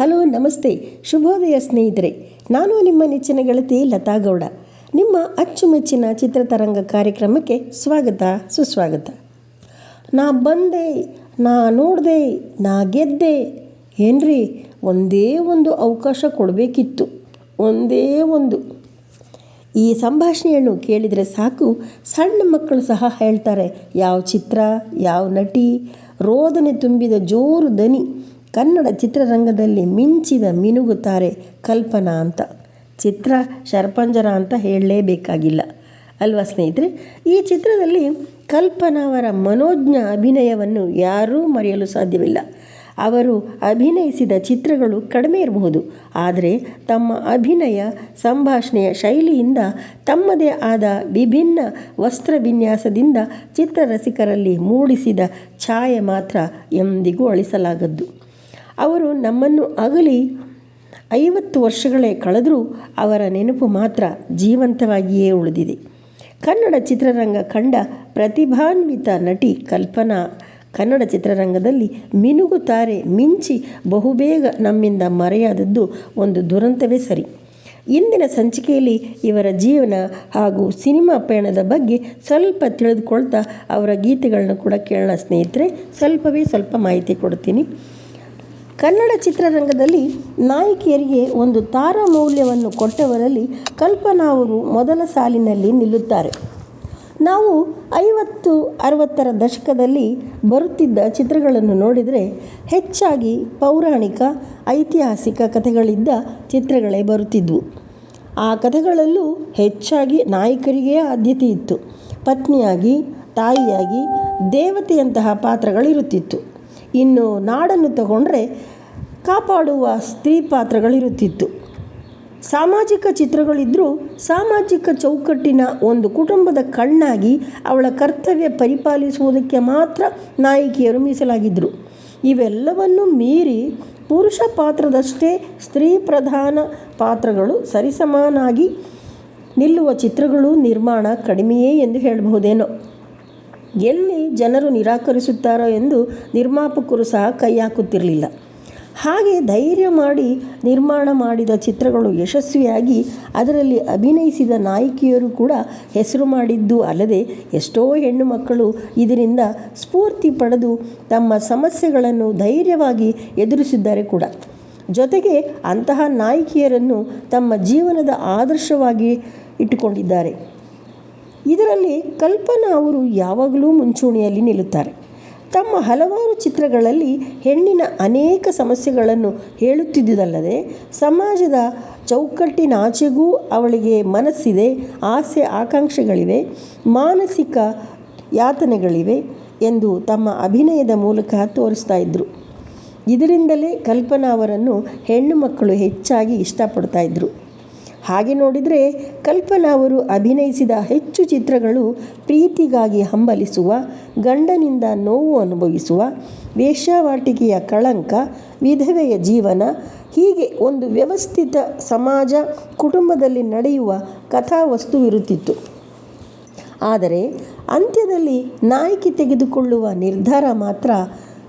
Hello, ನಮಸ್ತೆ. ಶುಭೋದಯ ಸ್ನೇಹಿತರೆ, ನಾನು ನಿಮ್ಮ ನೆಚ್ಚಿನ ಗೆಳತಿ ಲತಾ ಗೌಡ. ನಿಮ್ಮ ಅಚ್ಚುಮೆಚ್ಚಿನ ಚಿತ್ರತರಂಗ ಕಾರ್ಯಕ್ರಮಕ್ಕೆ ಸ್ವಾಗತ, ಸುಸ್ವಾಗತ. ನಾ ಬಂದೆ, ನಾ ನೋಡಿದೆ, ನಾ ಗೆದ್ದೆ. ಏನ್ರಿ, ಒಂದೇ ಒಂದು ಅವಕಾಶ ಕೊಡಬೇಕಿತ್ತು, ಒಂದೇ ಒಂದು. ಈ ಸಂಭಾಷಣೆಯನ್ನು ಕೇಳಿದರೆ ಸಾಕು, ಸಣ್ಣ ಮಕ್ಕಳು ಸಹ ಹೇಳ್ತಾರೆ, ಯಾವ ಚಿತ್ರ, ಯಾವ ನಟಿ, ರೋದನೆ ತುಂಬಿದ ಜೋರು ದನಿ. ಕನ್ನಡ ಚಿತ್ರರಂಗದಲ್ಲಿ ಮಿಂಚಿದ ಮಿನುಗುತ್ತಾರೆ ಕಲ್ಪನಾ ಅಂತ. ಚಿತ್ರ ಸರ್ಪಂಜರ ಅಂತ ಹೇಳಲೇಬೇಕಾಗಿಲ್ಲ. ಅಲ್ವಾ ಸ್ನೇಹಿತರೆ? ಈ ಚಿತ್ರದಲ್ಲಿ ಕಲ್ಪನಾ ಅವರ ಮನೋಜ್ಞ ಅಭಿನಯವನ್ನು ಯಾರೂ ಮರೆಯಲು ಸಾಧ್ಯವಿಲ್ಲ. ಅವರು ಅಭಿನಯಿಸಿದ ಚಿತ್ರಗಳು ಕಡಿಮೆ ಇರಬಹುದು. ಆದರೆ ತಮ್ಮ ಅಭಿನಯ, ಸಂಭಾಷಣೆಯ ಶೈಲಿಯಿಂದ ತಮ್ಮದೇ ಆದ ವಿಭಿನ್ನ ವಸ್ತ್ರ ವಿನ್ಯಾಸದಿಂದ ಚಿತ್ರರಸಿಕರಲ್ಲಿ ಮೂಡಿಸಿದ ಛಾಯೆ ಮಾತ್ರ ಎಂದಿಗೂ ಅಳಿಸಲಾಗದ್ದು. ಅವರು ನಮ್ಮನ್ನು ಅಗಲಿ ಐವತ್ತು ವರ್ಷಗಳೇ ಕಳೆದರೂ ಅವರ ನೆನಪು ಮಾತ್ರ ಜೀವಂತವಾಗಿಯೇ ಉಳಿದಿದೆ. ಕನ್ನಡ ಚಿತ್ರರಂಗ ಕಂಡ ಪ್ರತಿಭಾನ್ವಿತ ನಟಿ ಕಲ್ಪನಾ ಕನ್ನಡ ಚಿತ್ರರಂಗದಲ್ಲಿ ಮಿನುಗುತ್ತಾರೆ ಮಿಂಚಿ ಬಹುಬೇಗ ನಮ್ಮಿಂದ ಮರೆಯಾದದ್ದು ಒಂದು ದುರಂತವೇ ಸರಿ. ಇಂದಿನ ಸಂಚಿಕೆಯಲ್ಲಿ ಇವರ ಜೀವನ ಹಾಗೂ ಸಿನಿಮಾ ಪಯಣದ ಬಗ್ಗೆ ಸ್ವಲ್ಪ ತಿಳಿದುಕೊಳ್ತಾ ಅವರ ಗೀತೆಗಳನ್ನು ಕೂಡ ಕೇಳೋಣ ಸ್ನೇಹಿತರೆ. ಸ್ವಲ್ಪವೇ ಸ್ವಲ್ಪ ಮಾಹಿತಿ ಕೊಡ್ತೀನಿ. ಕನ್ನಡ ಚಿತ್ರರಂಗದಲ್ಲಿ ನಾಯಕಿಯರಿಗೆ ಒಂದು ತಾರಾ ಮೌಲ್ಯವನ್ನು ಕೊಟ್ಟವರಲ್ಲಿ ಕಲ್ಪನಾ ಅವರು ಮೊದಲ ಸಾಲಿನಲ್ಲಿ ನಿಲ್ಲುತ್ತಾರೆ. ನಾವು ಐವತ್ತು ಅರವತ್ತರ ದಶಕದಲ್ಲಿ ಬರುತ್ತಿದ್ದ ಚಿತ್ರಗಳನ್ನು ನೋಡಿದರೆ ಹೆಚ್ಚಾಗಿ ಪೌರಾಣಿಕ, ಐತಿಹಾಸಿಕ ಕಥೆಗಳಿದ್ದ ಚಿತ್ರಗಳೇ ಬರುತ್ತಿದ್ವು. ಆ ಕಥೆಗಳಲ್ಲೂ ಹೆಚ್ಚಾಗಿ ನಾಯಕರಿಗೆ ಆದ್ಯತೆ ಇತ್ತು. ಪತ್ನಿಯಾಗಿ, ತಾಯಿಯಾಗಿ ದೇವತೆಯಂತಹ ಪಾತ್ರಗಳಿರುತ್ತಿತ್ತು. ಇನ್ನು ನಾಡನ್ನು ತಗೊಂಡ್ರೆ ಕಾಪಾಡುವ ಸ್ತ್ರೀ ಪಾತ್ರಗಳಿರುತ್ತಿತ್ತು. ಸಾಮಾಜಿಕ ಚಿತ್ರಗಳಿದ್ದರೂ ಸಾಮಾಜಿಕ ಚೌಕಟ್ಟಿನ ಒಂದು ಕುಟುಂಬದ ಕಣ್ಣಾಗಿ ಅವಳ ಕರ್ತವ್ಯ ಪರಿಪಾಲಿಸುವುದಕ್ಕೆ ಮಾತ್ರ ನಾಯಕಿಯರು ಮೀಸಲಾಗಿದ್ದರು. ಇವೆಲ್ಲವನ್ನು ಮೀರಿ ಪುರುಷ ಪಾತ್ರದಷ್ಟೇ ಸ್ತ್ರೀ ಪ್ರಧಾನ ಪಾತ್ರಗಳು ಸರಿಸಮಾನಾಗಿ ನಿಲ್ಲುವ ಚಿತ್ರಗಳು ನಿರ್ಮಾಣ ಕಡಿಮೆಯೇ ಎಂದು ಹೇಳಬಹುದೇನೋ. ಎಲ್ಲಿ ಜನರು ನಿರಾಕರಿಸುತ್ತಾರೋ ಎಂದು ನಿರ್ಮಾಪಕರು ಸಹ ಕೈ ಹಾಕುತ್ತಿರಲಿಲ್ಲ. ಹಾಗೆ ಧೈರ್ಯ ಮಾಡಿ ನಿರ್ಮಾಣ ಮಾಡಿದ ಚಿತ್ರಗಳು ಯಶಸ್ವಿಯಾಗಿ ಅದರಲ್ಲಿ ಅಭಿನಯಿಸಿದ ನಾಯಕಿಯರು ಕೂಡ ಹೆಸರು ಮಾಡಿದ್ದು ಅಲ್ಲದೆ ಎಷ್ಟೋ ಹೆಣ್ಣು ಮಕ್ಕಳು ಇದರಿಂದ ಸ್ಫೂರ್ತಿ ಪಡೆದು ತಮ್ಮ ಸಮಸ್ಯೆಗಳನ್ನು ಧೈರ್ಯವಾಗಿ ಎದುರಿಸಿದ್ದಾರೆ ಕೂಡ. ಜೊತೆಗೆ ಅಂತಹ ನಾಯಕಿಯರನ್ನು ತಮ್ಮ ಜೀವನದ ಆದರ್ಶವಾಗಿ ಇಟ್ಟುಕೊಂಡಿದ್ದಾರೆ. ಇದರಲ್ಲಿ ಕಲ್ಪನಾ ಅವರು ಯಾವಾಗಲೂ ಮುಂಚೂಣಿಯಲ್ಲಿ ನಿಲ್ಲುತ್ತಾರೆ. ತಮ್ಮ ಹಲವಾರು ಚಿತ್ರಗಳಲ್ಲಿ ಹೆಣ್ಣಿನ ಅನೇಕ ಸಮಸ್ಯೆಗಳನ್ನು ಹೇಳುತ್ತಿದ್ದುದಲ್ಲದೆ, ಸಮಾಜದ ಚೌಕಟ್ಟಿನಾಚೆಗೂ ಅವಳಿಗೆ ಮನಸ್ಸಿದೆ, ಆಸೆ ಆಕಾಂಕ್ಷೆಗಳಿವೆ, ಮಾನಸಿಕ ಯಾತನೆಗಳಿವೆ ಎಂದು ತಮ್ಮ ಅಭಿನಯದ ಮೂಲಕ ತೋರಿಸ್ತಾ ಇದ್ದರು ಇದರಿಂದಲೇ ಕಲ್ಪನಾ ಅವರನ್ನು ಹೆಣ್ಣು ಮಕ್ಕಳು ಹೆಚ್ಚಾಗಿ ಇಷ್ಟಪಡ್ತಾ ಇದ್ದರು ಹಾಗೆ ನೋಡಿದರೆ ಕಲ್ಪನಾ ಅವರು ಅಭಿನಯಿಸಿದ ಹೆಚ್ಚು ಚಿತ್ರಗಳು ಪ್ರೀತಿಗಾಗಿ ಹಂಬಲಿಸುವ, ಗಂಡನಿಂದ ನೋವು ಅನುಭವಿಸುವ, ವೇಶ್ಯಾವಾಟಿಕೆಯ ಕಳಂಕ, ವಿಧವೆಯ ಜೀವನ, ಹೀಗೆ ಒಂದು ವ್ಯವಸ್ಥಿತ ಸಮಾಜ ಕುಟುಂಬದಲ್ಲಿ ನಡೆಯುವ ಕಥಾವಸ್ತುವಿರುತ್ತಿತ್ತು. ಆದರೆ ಅಂತ್ಯದಲ್ಲಿ ನಾಯಕಿ ತೆಗೆದುಕೊಳ್ಳುವ ನಿರ್ಧಾರ ಮಾತ್ರ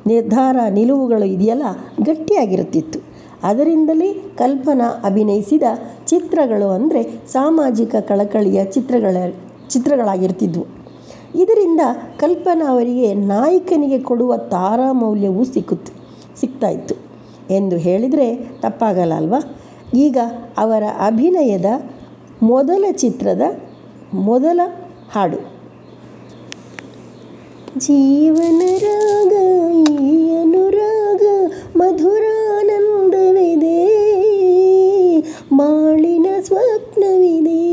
ನಿರ್ಧಾರ ನಿಲುವುಗಳು ಇದೆಯಲ್ಲ, ಗಟ್ಟಿಯಾಗಿರುತ್ತಿತ್ತು. ಅದರಿಂದಲೇ ಕಲ್ಪನಾ ಅಭಿನಯಿಸಿದ ಚಿತ್ರಗಳು ಅಂದರೆ ಸಾಮಾಜಿಕ ಕಳಕಳಿಯ ಚಿತ್ರಗಳ, ಚಿತ್ರಗಳಾಗಿರ್ತಿದ್ವು. ಇದರಿಂದ ಕಲ್ಪನಾ ಅವರಿಗೆ ನಾಯಕನಿಗೆ ಕೊಡುವ ತಾರಾ ಮೌಲ್ಯವೂ ಸಿಕ್ಕುತ್ತು ಸಿಗ್ತಾಯಿತ್ತು ಎಂದು ಹೇಳಿದರೆ ತಪ್ಪಾಗಲ್ಲ ಅಲ್ವಾ? ಈಗ ಅವರ ಅಭಿನಯದ ಮೊದಲ ಚಿತ್ರದ ಮೊದಲ ಹಾಡು. ಜೀವನ ರಾಗ, ಈ ಅನುರಾಗ ಮಧುರಾನಂದವಿದೆ நிலவினே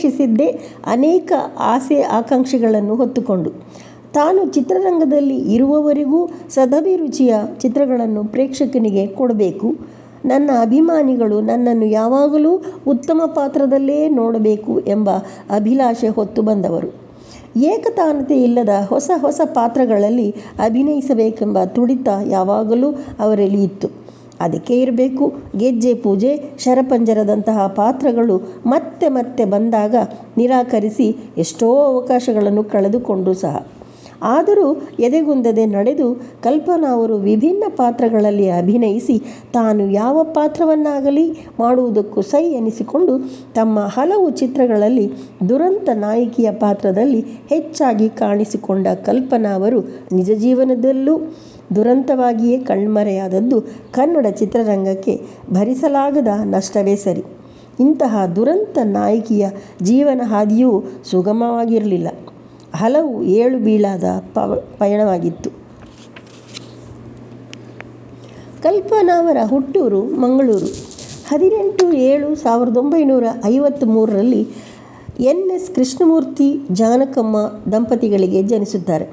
ಪ್ರವೇಶಿಸಿದ್ದೇ ಅನೇಕ ಆಸೆ ಆಕಾಂಕ್ಷೆಗಳನ್ನು ಹೊತ್ತುಕೊಂಡು. ತಾನು ಚಿತ್ರರಂಗದಲ್ಲಿ ಇರುವವರೆಗೂ ಸದಭಿರುಚಿಯ ಚಿತ್ರಗಳನ್ನು ಪ್ರೇಕ್ಷಕನಿಗೆ ಕೊಡಬೇಕು. ನನ್ನ ಅಭಿಮಾನಿಗಳು ನನ್ನನ್ನು ಯಾವಾಗಲೂ ಉತ್ತಮ ಪಾತ್ರದಲ್ಲೇ ನೋಡಬೇಕು ಎಂಬ ಅಭಿಲಾಷೆ ಹೊತ್ತು ಬಂದವರು. ಏಕತಾನತೆ ಇಲ್ಲದ ಹೊಸ ಹೊಸ ಪಾತ್ರಗಳಲ್ಲಿ ಅಭಿನಯಿಸಬೇಕೆಂಬ ತುಡಿತ ಯಾವಾಗಲೂ ಅವರಲ್ಲಿ ಇತ್ತು. ಅದಕ್ಕೆ ಇರಬೇಕು. ಗೆಜ್ಜೆ ಪೂಜೆ ಶರಪಂಜರದಂತಹ ಪಾತ್ರಗಳು ಮತ್ತೆ ಮತ್ತೆ ಬಂದಾಗ ನಿರಾಕರಿಸಿ ಎಷ್ಟೋ ಅವಕಾಶಗಳನ್ನು ಕಳೆದುಕೊಂಡು ಸಹ. ಆದರೂ ಎದೆಗುಂದದೆ ನಡೆದು ಕಲ್ಪನಾ ಅವರು ವಿಭಿನ್ನ ಪಾತ್ರಗಳಲ್ಲಿ ಅಭಿನಯಿಸಿ ತಾನು ಯಾವ ಪಾತ್ರವನ್ನಾಗಲಿ ಮಾಡುವುದಕ್ಕೂ ಸೈ ಎನಿಸಿಕೊಂಡು ತಮ್ಮ ಹಲವು ಚಿತ್ರಗಳಲ್ಲಿ ದುರಂತ ನಾಯಕಿಯ ಪಾತ್ರದಲ್ಲಿ ಹೆಚ್ಚಾಗಿ ಕಾಣಿಸಿಕೊಂಡ ಕಲ್ಪನಾ ಅವರು ನಿಜ ಜೀವನದಲ್ಲೂ ದುರಂತವಾಗಿಯೇ ಕಣ್ಮರೆಯಾದದ್ದು ಕನ್ನಡ ಚಿತ್ರರಂಗಕ್ಕೆ ಭರಿಸಲಾಗದ ನಷ್ಟವೇ ಸರಿ. ಇಂತಹ ದುರಂತ ನಾಯಕಿಯ ಜೀವನ ಹಾದಿಯೂ ಸುಗಮವಾಗಿರಲಿಲ್ಲ. ಹಲವು ಏಳು ಬೀಳಾದ ಪವ, ಪಯಣವಾಗಿತ್ತು. ಕಲ್ಪನಾವರ ಹುಟ್ಟೂರು, ಮಂಗಳೂರು. ಹದಿನೆಂಟು ಏಳು ಸಾವಿರದ ಒಂಬೈನೂರ ಐವತ್ತ್ಮೂರರಲ್ಲಿ ಎನ್ ಎಸ್ ಕೃಷ್ಣಮೂರ್ತಿ ಜಾನಕಮ್ಮ ದಂಪತಿಗಳಿಗೆ ಜನಿಸುತ್ತಾರೆ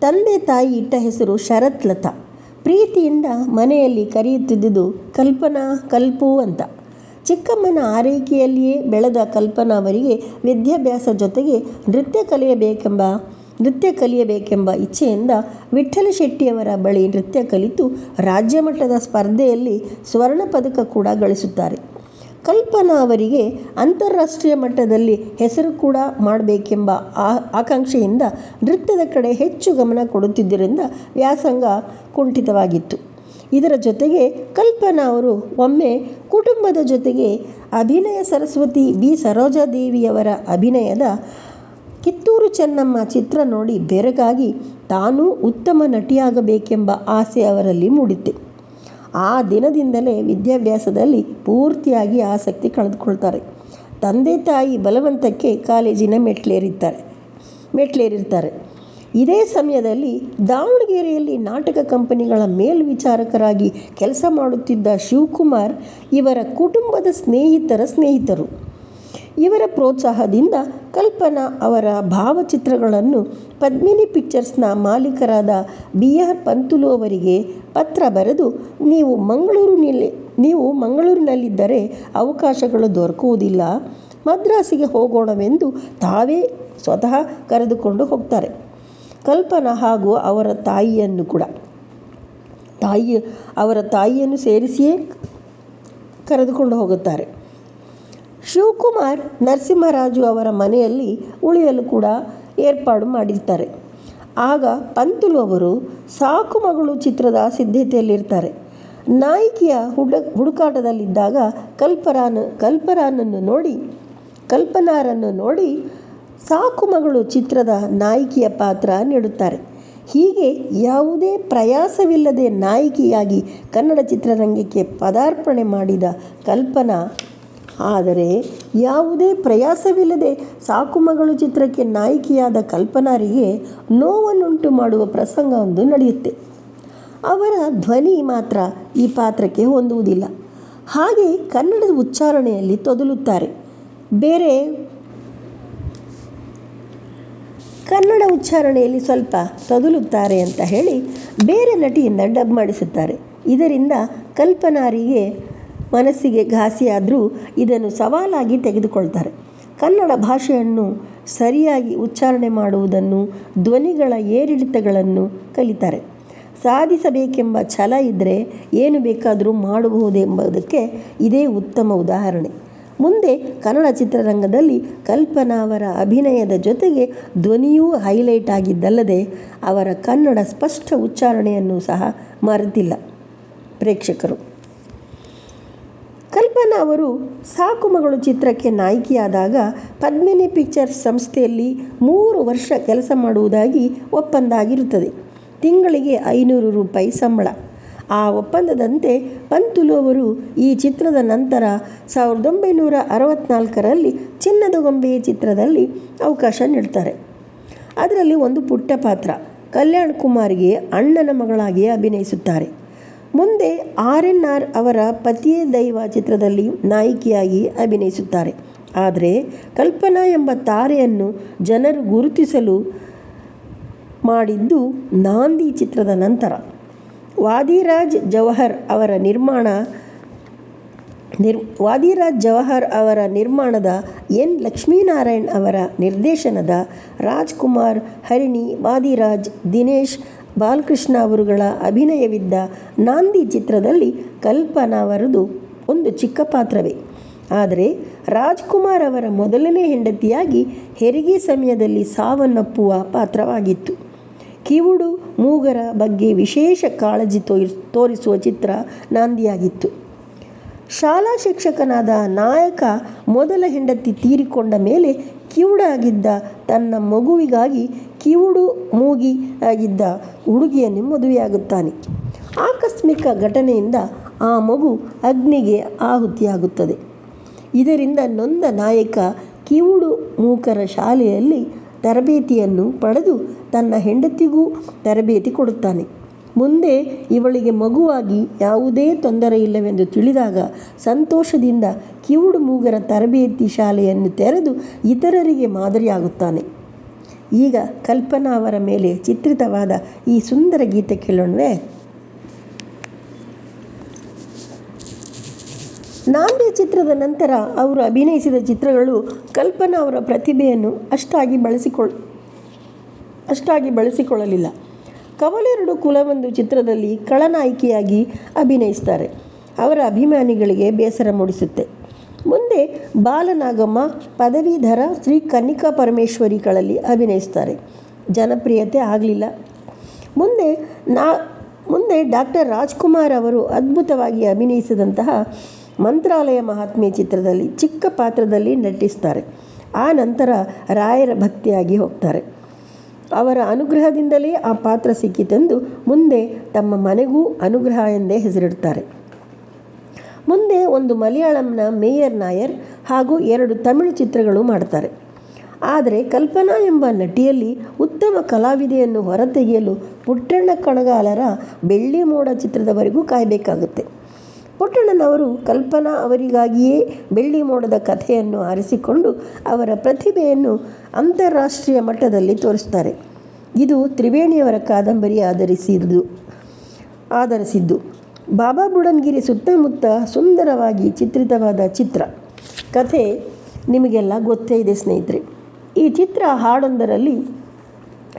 ತಂದೆ ತಾಯಿ ಇಟ್ಟ ಹೆಸರು ಶರತ್ ಲತಾ ಪ್ರೀತಿಯಿಂದ ಮನೆಯಲ್ಲಿ ಕರೆಯುತ್ತಿದ್ದುದು ಕಲ್ಪನಾ ಕಲ್ಪು ಅಂತ. ಚಿಕ್ಕಮ್ಮನ ಆರೈಕೆಯಲ್ಲಿಯೇ ಬೆಳೆದ ಕಲ್ಪನಾ ಅವರಿಗೆ ವಿದ್ಯಾಭ್ಯಾಸ ಜೊತೆಗೆ ನೃತ್ಯ ಕಲಿಯಬೇಕೆಂಬ ನೃತ್ಯ ಕಲಿಯಬೇಕೆಂಬ ಇಚ್ಛೆಯಿಂದ ವಿಠ್ಠಲ ಶೆಟ್ಟಿಯವರ ಬಳಿ ನೃತ್ಯ ಕಲಿತು ರಾಜ್ಯ ಮಟ್ಟದ ಸ್ಪರ್ಧೆಯಲ್ಲಿ ಸ್ವರ್ಣ ಪದಕ ಕೂಡ ಗಳಿಸುತ್ತಾರೆ. ಕಲ್ಪನಾ ಅವರಿಗೆ ಅಂತಾರಾಷ್ಟ್ರೀಯ ಮಟ್ಟದಲ್ಲಿ ಹೆಸರು ಕೂಡ ಮಾಡಬೇಕೆಂಬ ಆ, ಆಕಾಂಕ್ಷೆಯಿಂದ ನೃತ್ಯದ ಕಡೆ ಹೆಚ್ಚು ಗಮನ ಕೊಡುತ್ತಿದ್ದರಿಂದ ವ್ಯಾಸಂಗ ಕುಂಠಿತವಾಗಿತ್ತು. ಇದರ ಜೊತೆಗೆ ಕಲ್ಪನಾ ಅವರು ಒಮ್ಮೆ ಕುಟುಂಬದ ಜೊತೆಗೆ ಅಭಿನಯ ಸರಸ್ವತಿ ಬಿ ಸರೋಜಾದೇವಿಯವರ ಅಭಿನಯದ ಕಿತ್ತೂರು ಚೆನ್ನಮ್ಮ ಚಿತ್ರ ನೋಡಿ ಬೆರಗಾಗಿ ತಾನೂ ಉತ್ತಮ ನಟಿಯಾಗಬೇಕೆಂಬ ಆಸೆ ಅವರಲ್ಲಿ ಮೂಡಿತು ಆ ದಿನದಿಂದಲೇ ವಿದ್ಯಾಭ್ಯಾಸದಲ್ಲಿ ಪೂರ್ತಿಯಾಗಿ ಆಸಕ್ತಿ ಕಳೆದುಕೊಳ್ತಾರೆ. ತಂದೆ ತಾಯಿ ಬಲವಂತಕ್ಕೆ ಕಾಲೇಜಿನ ಮೆಟ್ಲೇರಿರ್ತಾರೆ ಮೆಟ್ಲೇರಿರ್ತಾರೆ. ಇದೇ ಸಮಯದಲ್ಲಿ ದಾವಣಗೆರೆಯಲ್ಲಿ ನಾಟಕ ಕಂಪನಿಗಳ ಮೇಲ್ವಿಚಾರಕರಾಗಿ ಕೆಲಸ ಮಾಡುತ್ತಿದ್ದ ಶಿವಕುಮಾರ್ ಇವರ ಕುಟುಂಬದ ಸ್ನೇಹಿತರ ಸ್ನೇಹಿತರು. ಇವರ ಪ್ರೋತ್ಸಾಹದಿಂದ ಕಲ್ಪನಾ ಅವರ ಭಾವಚಿತ್ರಗಳನ್ನು ಪದ್ಮಿನಿ ಪಿಕ್ಚರ್ಸ್ನ ಮಾಲೀಕರಾದ ಬಿ ಆರ್ ಪಂತುಲು ಅವರಿಗೆ ಪತ್ರ ಬರೆದು, ನೀವು ಮಂಗಳೂರಿನಲ್ಲಿ, ನೀವು ಮಂಗಳೂರಿನಲ್ಲಿದ್ದರೆ ಅವಕಾಶಗಳು ದೊರಕುವುದಿಲ್ಲ, ಮದ್ರಾಸಿಗೆ ಹೋಗೋಣವೆಂದು ತಾವೇ ಸ್ವತಃ ಕರೆದುಕೊಂಡು ಹೋಗ್ತಾರೆ. ಕಲ್ಪನಾ ಹಾಗೂ ಅವರ ತಾಯಿಯನ್ನು ಕೂಡ. ತಾಯಿ, ಅವರ ತಾಯಿಯನ್ನು ಸೇರಿಸಿಯೇ ಕರೆದುಕೊಂಡು ಹೋಗುತ್ತಾರೆ. ಶಿವಕುಮಾರ್ ನರಸಿಂಹರಾಜು ಅವರ ಮನೆಯಲ್ಲಿ ಉಳಿಯಲು ಕೂಡ ಏರ್ಪಾಡು ಮಾಡಿರ್ತಾರೆ. ಆಗ ಪಂತುಲು ಅವರು ಸಾಕು ಮಗಳು ಚಿತ್ರದ ಸಿದ್ಧತೆಯಲ್ಲಿರ್ತಾರೆ. ನಾಯಕಿಯ ಹುಡ, ಹುಡುಕಾಟದಲ್ಲಿದ್ದಾಗ ಕಲ್ಪರಾನ, ಕಲ್ಪರಾನನ್ನು ನೋಡಿ, ಕಲ್ಪನಾರನ್ನು ನೋಡಿ ಸಾಕು ಮಗಳು ಚಿತ್ರದ ನಾಯಕಿಯ ಪಾತ್ರ ನೀಡುತ್ತಾರೆ. ಹೀಗೆ ಯಾವುದೇ ಪ್ರಯಾಸವಿಲ್ಲದೆ ನಾಯಕಿಯಾಗಿ ಕನ್ನಡ ಚಿತ್ರರಂಗಕ್ಕೆ ಪದಾರ್ಪಣೆ ಮಾಡಿದ ಕಲ್ಪನಾ, ಆದರೆ ಯಾವುದೇ ಪ್ರಯಾಸವಿಲ್ಲದೆ ಸಾಕುಮಗಳು ಚಿತ್ರಕ್ಕೆ ನಾಯಕಿಯಾದ ಕಲ್ಪನಾರಿಗೆ ನೋವನ್ನುಂಟು ಮಾಡುವ ಪ್ರಸಂಗವೊಂದು ನಡೆಯುತ್ತೆ. ಅವರ ಧ್ವನಿ ಮಾತ್ರ ಈ ಪಾತ್ರಕ್ಕೆ ಹೊಂದುವುದಿಲ್ಲ. ಹಾಗೆ ಕನ್ನಡದ ಉಚ್ಚಾರಣೆಯಲ್ಲಿ ತೊದಲುತ್ತಾರೆ. ಬೇರೆ ಕನ್ನಡ ಉಚ್ಚಾರಣೆಯಲ್ಲಿ ಸ್ವಲ್ಪ ತೊದಲುತ್ತಾರೆ ಅಂತ ಹೇಳಿ ಬೇರೆ ನಟಿಯಿಂದ ಡಬ್ ಮಾಡಿಸುತ್ತಾರೆ. ಇದರಿಂದ ಕಲ್ಪನಾರಿಗೆ ಮನಸ್ಸಿಗೆ ಘಾಸಿಯಾದರೂ ಇದನ್ನು ಸವಾಲಾಗಿ ತೆಗೆದುಕೊಳ್ತಾರೆ. ಕನ್ನಡ ಭಾಷೆಯನ್ನು ಸರಿಯಾಗಿ ಉಚ್ಚಾರಣೆ ಮಾಡುವುದನ್ನು ಧ್ವನಿಗಳ ಏರಿಳಿತಗಳನ್ನು ಕಲಿತಾರೆ. ಸಾಧಿಸಬೇಕೆಂಬ ಛಲ ಇದ್ದರೆ ಏನು ಬೇಕಾದರೂ ಮಾಡಬಹುದೆಂಬುದಕ್ಕೆ ಇದೇ ಉತ್ತಮ ಉದಾಹರಣೆ. ಮುಂದೆ ಕನ್ನಡ ಚಿತ್ರರಂಗದಲ್ಲಿ ಕಲ್ಪನಾ ಅವರ ಅಭಿನಯದ ಜೊತೆಗೆ ಧ್ವನಿಯೂ ಹೈಲೈಟ್ ಆಗಿದ್ದಲ್ಲದೆ ಅವರ ಕನ್ನಡ ಸ್ಪಷ್ಟ ಉಚ್ಚಾರಣೆಯನ್ನು ಸಹ ಮರೆತಿಲ್ಲ. ಪ್ರೇಕ್ಷಕರು, ಕಲ್ಪನಾ ಅವರು ಸಾಕು ಮಗಳು ಚಿತ್ರಕ್ಕೆ ನಾಯಕಿಯಾದಾಗ ಪದ್ಮಿನಿ ಪಿಕ್ಚರ್ಸ್ ಸಂಸ್ಥೆಯಲ್ಲಿ ಮೂರು ವರ್ಷ ಕೆಲಸ ಮಾಡುವುದಾಗಿ ಒಪ್ಪಂದ ಆಗಿರುತ್ತದೆ ತಿಂಗಳಿಗೆ ಐನೂರು ರೂಪಾಯಿ ಸಂಬಳ. ಆ ಒಪ್ಪಂದದಂತೆ ಪಂತುಲು ಅವರು ಈ ಚಿತ್ರದ ನಂತರ ಸಾವಿರದ ಒಂಬೈನೂರ ಅರವತ್ತ್ನಾಲ್ಕರಲ್ಲಿ ಚಿನ್ನದ ಗೊಂಬೆ ಚಿತ್ರದಲ್ಲಿ ಅವಕಾಶ ನೀಡ್ತಾರೆ. ಅದರಲ್ಲಿ ಒಂದು ಪುಟ್ಟ ಪಾತ್ರ, ಕಲ್ಯಾಣ್ ಕುಮಾರ್ಗೆ ಅಣ್ಣನ ಮಗಳಾಗಿ ಅಭಿನಯಿಸುತ್ತಾರೆ. ಮುಂದೆ ಆರ್ ಎನ್ ಆರ್ ಅವರ ಪತಿಯೇ ದೈವ ಚಿತ್ರದಲ್ಲಿ ನಾಯಕಿಯಾಗಿ ಅಭಿನಯಿಸುತ್ತಾರೆ. ಆದರೆ ಕಲ್ಪನಾ ಎಂಬ ತಾರೆಯನ್ನು ಜನರು ಗುರುತಿಸಲು ಮಾಡಿದ್ದು ನಾಂದಿ ಚಿತ್ರದ ನಂತರ. ವಾದಿರಾಜ್ ಜವಹರ್ ಅವರ ನಿರ್ಮಾಣ ನಿರ್, ವಾದಿರಾಜ್ ಜವಹರ್ ಅವರ ನಿರ್ಮಾಣದ ಎನ್ ಲಕ್ಷ್ಮೀನಾರಾಯಣ್ ಅವರ ನಿರ್ದೇಶನದ ರಾಜ್ಕುಮಾರ್, ಹರಿಣಿ, ವಾದಿರಾಜ್, ದಿನೇಶ್, ಬಾಲಕೃಷ್ಣ ಅವರುಗಳ ಅಭಿನಯವಿದ್ದ ನಾಂದಿ ಚಿತ್ರದಲ್ಲಿ ಕಲ್ಪನಾ ಅವರದು ಒಂದು ಚಿಕ್ಕ ಪಾತ್ರವೇ. ಆದರೆ ರಾಜ್ಕುಮಾರ್ ಅವರ ಮೊದಲನೇ ಹೆಂಡತಿಯಾಗಿ ಹೆರಿಗೆ ಸಮಯದಲ್ಲಿ ಸಾವನ್ನಪ್ಪುವ ಪಾತ್ರವಾಗಿತ್ತು. ಕಿವುಡು ಮೂಗರ ಬಗ್ಗೆ ವಿಶೇಷ ಕಾಳಜಿ ತೋರಿಸ್ ತೋರಿಸುವ ಚಿತ್ರ ನಾಂದಿಯಾಗಿತ್ತು. ಶಾಲಾ ಶಿಕ್ಷಕನಾದ ನಾಯಕ ಮೊದಲ ಹೆಂಡತಿ ತೀರಿಕೊಂಡ ಮೇಲೆ ಕಿವುಡಾಗಿದ್ದ ತನ್ನ ಮಗುವಿಗಾಗಿ ಕಿವುಡು ಮೂಗಿ ಆಗಿದ್ದ ಹುಡುಗಿಯನ್ನು ಮದುವೆಯಾಗುತ್ತಾನೆ. ಆಕಸ್ಮಿಕ ಘಟನೆಯಿಂದ ಆ ಮಗು ಅಗ್ನಿಗೆ ಆಹುತಿಯಾಗುತ್ತದೆ. ಇದರಿಂದ ನೊಂದ ನಾಯಕ ಕಿವುಡು ಮೂಕರ ಶಾಲೆಯಲ್ಲಿ ತರಬೇತಿಯನ್ನು ಪಡೆದು ತನ್ನ ಹೆಂಡತಿಗೂ ತರಬೇತಿ ಕೊಡುತ್ತಾನೆ. ಮುಂದೆ ಇವಳಿಗೆ ಮಗುವಾಗಿ ಯಾವುದೇ ತೊಂದರೆ ಇಲ್ಲವೆಂದು ತಿಳಿದಾಗ ಸಂತೋಷದಿಂದ ಕಿವುಡು ಮೂಗರ ತರಬೇತಿ ಶಾಲೆಯನ್ನು ತೆರೆದು ಇತರರಿಗೆ ಮಾದರಿಯಾಗುತ್ತಾನೆ. ಈಗ ಕಲ್ಪನಾ ಅವರ ಮೇಲೆ ಚಿತ್ರಿತವಾದ ಈ ಸುಂದರ ಗೀತೆ ಕೇಳೋಣವೇ? ನಾಂದಿ ಚಿತ್ರದ ನಂತರ ಅವರು ಅಭಿನಯಿಸಿದ ಚಿತ್ರಗಳು ಕಲ್ಪನಾ ಅವರ ಪ್ರತಿಭೆಯನ್ನು ಅಷ್ಟಾಗಿ ಬಳಸಿಕೊಳ್ಳ ಅಷ್ಟಾಗಿ ಬಳಸಿಕೊಳ್ಳಲಿಲ್ಲ. ಕವಲೆರಡು ಕುಲವೊಂದು ಚಿತ್ರದಲ್ಲಿ ಖಳನಾಯಕಿಯಾಗಿ ಅಭಿನಯಿಸ್ತಾರೆ. ಅವರ ಅಭಿಮಾನಿಗಳಿಗೆ ಬೇಸರ ಮೂಡಿಸುತ್ತೆ. ಮುಂದೆ ಬಾಲನಾಗಮ್ಮ, ಪದವೀಧರ ಶ್ರೀ ಕನ್ನಿಕಾ ಪರಮೇಶ್ವರಿಗಳಲ್ಲಿ ಅಭಿನಯಿಸ್ತಾರೆ. ಜನಪ್ರಿಯತೆ ಆಗಲಿಲ್ಲ. ಮುಂದೆ ನಾ, ಮುಂದೆ ಡಾಕ್ಟರ್ ರಾಜ್ಕುಮಾರ್ ಅವರು ಅದ್ಭುತವಾಗಿ ಅಭಿನಯಿಸಿದಂತಹ ಮಂತ್ರಾಲಯ ಮಹಾತ್ಮೆ ಚಿತ್ರದಲ್ಲಿ ಚಿಕ್ಕ ಪಾತ್ರದಲ್ಲಿ ನಟಿಸ್ತಾರೆ. ಆ ನಂತರ ರಾಯರ ಭಕ್ತಿಯಾಗಿ ಹೋಗ್ತಾರೆ. ಅವರ ಅನುಗ್ರಹದಿಂದಲೇ ಆ ಪಾತ್ರ ಸಿಕ್ಕಿತೆಂದು ಮುಂದೆ ತಮ್ಮ ಮನೆಗೂ ಅನುಗ್ರಹ ಎಂದೇ ಹೆಸರಿಡ್ತಾರೆ ಮುಂದೆ ಒಂದು ಮಲಯಾಳಂನ ಮೇಯರ್ ನಾಯರ್ ಹಾಗೂ ಎರಡು ತಮಿಳು ಚಿತ್ರಗಳು ಮಾಡ್ತಾರೆ ಆದರೆ ಕಲ್ಪನಾ ಎಂಬ ನಟಿಯಲ್ಲಿ ಉತ್ತಮ ಕಲಾವಿದೆಯನ್ನು ಹೊರತೆಗೆಯಲು ಪುಟ್ಟಣ್ಣ ಕಣಗಾಲರ ಬೆಳ್ಳಿ ಮೋಡ ಚಿತ್ರದವರೆಗೂ ಕಾಯಬೇಕಾಗುತ್ತೆ. ಪುಟ್ಟಣ್ಣನವರು ಕಲ್ಪನಾ ಅವರಿಗಾಗಿಯೇ ಬೆಳ್ಳಿ ಮೋಡದ ಕಥೆಯನ್ನು ಆರಿಸಿಕೊಂಡು ಅವರ ಪ್ರತಿಭೆಯನ್ನು ಅಂತಾರಾಷ್ಟ್ರೀಯ ಮಟ್ಟದಲ್ಲಿ ತೋರಿಸ್ತಾರೆ. ಇದು ತ್ರಿವೇಣಿಯವರ ಕಾದಂಬರಿ ಆಧರಿಸಿದ್ದು ಆಧರಿಸಿದ್ದು. ಬಾಬಾ ಬುಡನ್ಗಿರಿ ಸುತ್ತಮುತ್ತ ಸುಂದರವಾಗಿ ಚಿತ್ರಿತವಾದ ಚಿತ್ರ. ಕಥೆ ನಿಮಗೆಲ್ಲ ಗೊತ್ತೇ ಇದೆ ಸ್ನೇಹಿತರೆ. ಈ ಚಿತ್ರ ಹಾಡೊಂದರಲ್ಲಿ,